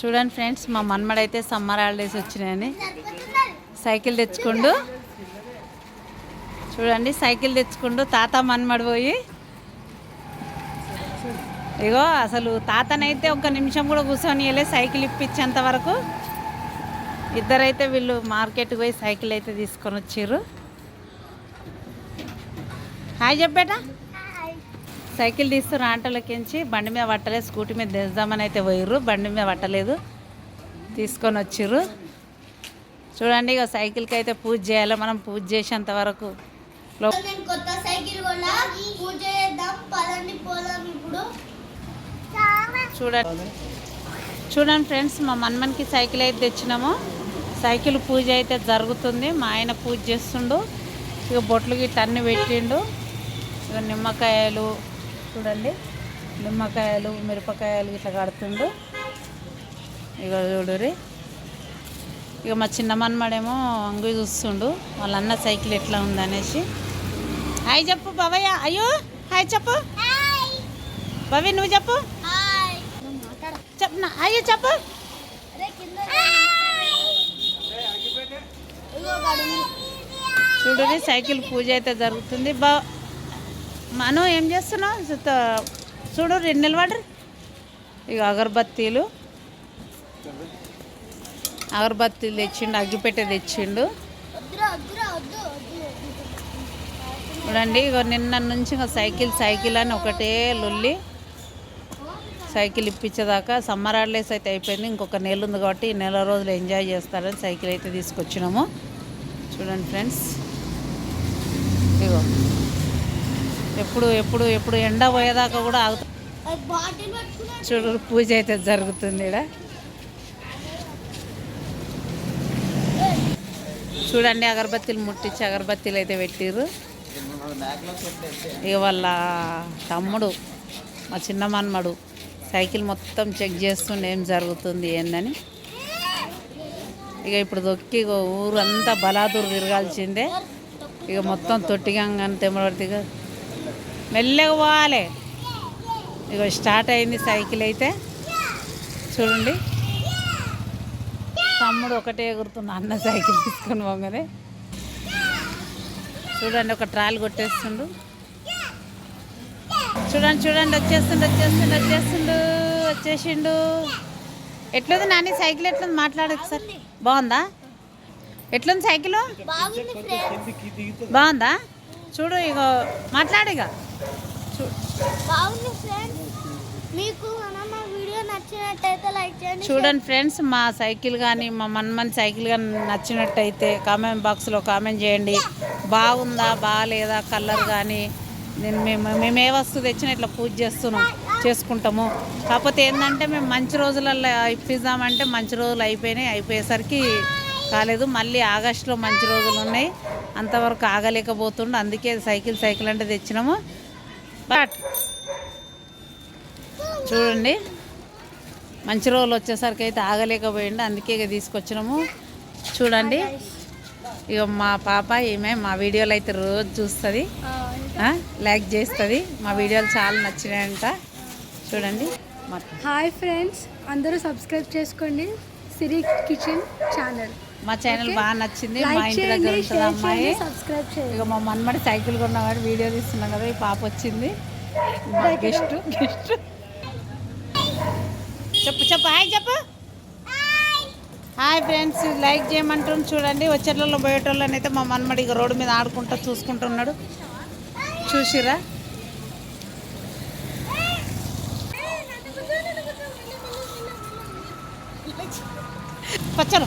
చూడండి ఫ్రెండ్స్ మా మన్మడైతే సమ్మర్ హాలిడేస్ వచ్చినాయని. సైకిల్ తెచ్చుకుండు. చూడండి సైకిల్ తెచ్చుకుండు. తాత మన్మడు పోయి. ఇగో అసలు తాతనైతే ఒక నిమిషం కూడా కూర్చొని వెళ్ళే సైకిల్ ఇప్పించేంత వరకు. ఇద్దరైతే వీళ్ళు మార్కెట్కి పోయి సైకిల్ అయితే తీసుకొని వచ్చారు హాయ్ చెప్పేటా? సైకిల్ తీస్తున్న ఆటోలకించి బండి మీద పట్టలేదు స్కూటీ మీద తెద్దామని అయితే పోయిర్రు. బండి మీద పట్టలేదు తీసుకొని వచ్చిర్రు. చూడండి ఇక సైకిల్కి అయితే పూజ చేయాలి మనం పూజ చేసేంత వరకు. లో- నేను కొత్త సైకిల్ కొన్నా పూజ చేద్దాం పదండి పోదాం ఇప్పుడు. చూడండి. చూడండి ఫ్రెండ్స్ మా మన్మన్కి సైకిల్ అయితే తెచ్చినాము. సైకిల్ పూజ అయితే జరుగుతుంది. మా ఆయన పూజ చేస్తుండు. ఇక బొట్లు గిట్ల అన్ని పెట్టిండు. ఇక నిమ్మకాయలు చూడండి. నిమ్మకాయలు మిరపకాయలు ఇట్లా కడుతుండు. ఇక చూడురి ఇక మా చిన్న మన్మడేమో అంగు చూస్తుండు. వాళ్ళ అన్న సైకిల్ ఎట్లా ఉందనేసి. హాయ్ చెప్పు బావయ్య అయ్యో హాయ్ చెప్పు. బావి నువ్వు చెప్పు. చెప్పు అయ్యో చెప్పు. చూడండి సైకిల్ పూజ అయితే జరుగుతుంది. బా మనం ఏం చేస్తున్నావు చూడు రెండు నిలబడరు ఇక అగరబత్తీలు. అగరబత్తీలు తెచ్చిండు అగ్గిపెట్టె తెచ్చిండు. చూడండి ఇక నిన్న నుంచి ఇంకా సైకిల్ సైకిల్ అని ఒకటే లొల్లి. సైకిల్ ఇప్పించేదాకా సమ్మర్ హాలిడేస్ అయితే అయిపోయింది. ఇంకొక నెల ఉంది కాబట్టి ఈ నెల రోజులు ఎంజాయ్ చేస్తారని సైకిల్ అయితే తీసుకొచ్చినాము. చూడండి ఫ్రెండ్స్. ఇగో. ఎప్పుడు ఎప్పుడు ఎప్పుడు ఎండ పోయేదాకా కూడా ఆగుతా చూడు పూజ అయితే జరుగుతుంది ఇక్కడ చూడండి అగరబత్తీలు ముట్టించి అగరబత్తీలు అయితే పెట్టిర్రు. ఇక వాళ్ళ తమ్ముడు మా చిన్న మన్మడు సైకిల్ మొత్తం చెక్ చేస్తుండే ఏం జరుగుతుంది ఏందని. ఇక ఇప్పుడు దొక్కి ఊరు అంతా బలాదూరు తిరగాల్సిందే. ఇక మొత్తం తొట్టిగంగానే తెమ్మడిగా మెల్లగా పోవాలి. ఇక స్టార్ట్ అయింది సైకిల్ అయితే. చూడండి. తమ్ముడు ఒకటే ఎగురుతున్న అన్న సైకిల్ తీసుకొని పోగానే. చూడండి ఒక ట్రాల్ కొట్టేస్తుండు. చూడండి చూడండి వచ్చేస్తుండు వచ్చేస్తుండు వచ్చేస్తుండు వచ్చేసిండు. ఎట్లుంది నాని? సైకిల్ ఎట్లుంది? మాట్లాడదు సార్. బాగుందా? ఎట్లుంది సైకిల్? బాగుంది చూడు ఇక మాట్లాడు ఇక బాగుంది ఫ్రెండ్స్ మీకు మా వీడియో నచ్చినట్టయితే లైక్ చేయండి చూడండి ఫ్రెండ్స్ మా సైకిల్ కానీ మా మన్మన్ సైకిల్ కానీ నచ్చినట్టయితే కామెంట్ బాక్స్లో కామెంట్ చేయండి. బాగుందా బాగాలేదా కలర్ కానీ నేను మేము మేము ఏ వస్తువు తెచ్చినా ఇట్లా పూజ చేస్తున్నాం చేసుకుంటాము. కాకపోతే ఏంటంటే మేము మంచి రోజులలో ఇప్పిద్దామంటే మంచి రోజులు అయిపోయినాయి అయిపోయేసరికి కాలేదు. మళ్ళీ ఆగస్టులో మంచి రోజులు ఉన్నాయి. అంతవరకు ఆగలేకపోతుండే. అందుకే సైకిల్ సైకిల్ అంటే తెచ్చినాము. బట్ చూడండి. మంచి రోజులు వచ్చేసరికి అయితే ఆగలేకపోయిండు. అందుకే ఇక తీసుకొచ్చినాము. చూడండి. ఇక మా పాప ఈమె మా వీడియోలు అయితే రోజు చూస్తుంది. లైక్ చేస్తుంది. మా వీడియోలు చాలా నచ్చినాయంట. చూడండి. హాయ్ ఫ్రెండ్స్ అందరూ సబ్స్క్రైబ్ చేసుకోండి. సిరి కిచెన్ ఛానల్ మా ఛానల్ బాగా నచ్చింది. మా ఇంటి దగ్గర ఉంటుంది అమ్మాయి. సబ్స్క్రైబ్ చేయండి. ఇక మా మన్మడి సైకిల్ కొన్నాం కాబట్టి వీడియో తీస్తున్నాం కదా ఈ పాప వచ్చింది. గెస్ట్ గెస్ట్ చెప్పు చెప్పు హాయ్ చెప్పు. హాయ్ ఫ్రెండ్స్ లైక్ చేయమంటాం చూడండి. వచ్చేట్లలో పోయేటోళ్ళని అయితే మా మన్మడి ఇక రోడ్డు మీద ఆడుకుంటా చూసుకుంటున్నాడు చూసిరా চলো।